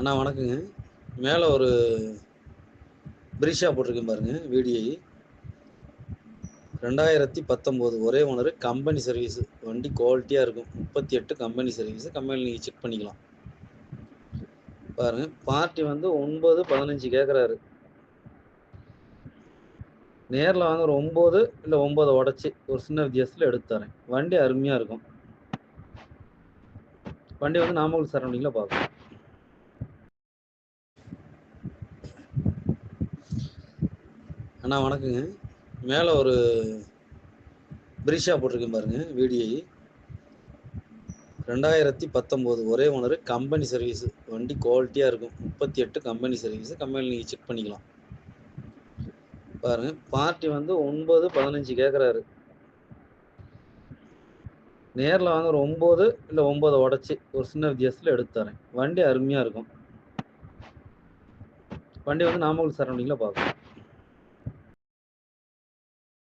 அண்ணா வணக்கங்க. மேலே ஒரு பிரிஷா போட்டிருக்கேன் பாருங்க விடிஐ ரெண்டாயிரத்தி பத்தொம்போது ஒரே ஓனர் கம்பெனி சர்வீஸு வண்டி குவாலிட்டியாக இருக்கும். முப்பத்தி எட்டு கம்பெனி சர்வீஸு கம்பெனியில் நீங்கள் செக் பண்ணிக்கலாம். பாருங்க பார்ட்டி வந்து ஒன்பது பதினஞ்சு கேட்குறாரு நேரில் வாங்க ஒரு ஒம்பது இல்லை ஒம்பது உடச்சி ஒரு சின்ன வித்தியாசத்தில் எடுத்து தரேன். வண்டி அருமையாக இருக்கும். வண்டி வந்து நாமக்கல் சரௌண்டிங்கில் பார்க்கலாம் அண்ணா வணக்கங்க. மேலே ஒரு பிரிஷா போட்டிருக்கேன் பாருங்க விடிஐ ரெண்டாயிரத்தி பத்தொம்போது ஒரே ஓனர் கம்பெனி சர்வீஸ். வண்டி குவாலிட்டியாக இருக்கும். முப்பத்தி எட்டு கம்பெனி சர்வீஸ். கம்பெனியில் நீங்கள் செக் பண்ணிக்கலாம். பாருங்கள் பார்ட்டி வந்து ஒன்பது பதினஞ்சு கேட்குறாரு நேரில் வாங்க ஒம்பது இல்லை ஒம்பது உடச்சி ஒரு சின்ன வித்தியாசத்தில் எடுத்து தரேன். வண்டி அருமையாக இருக்கும். வண்டி வந்து நாமக்கல் சரௌண்டிங்கில் பார்க்கலாம்.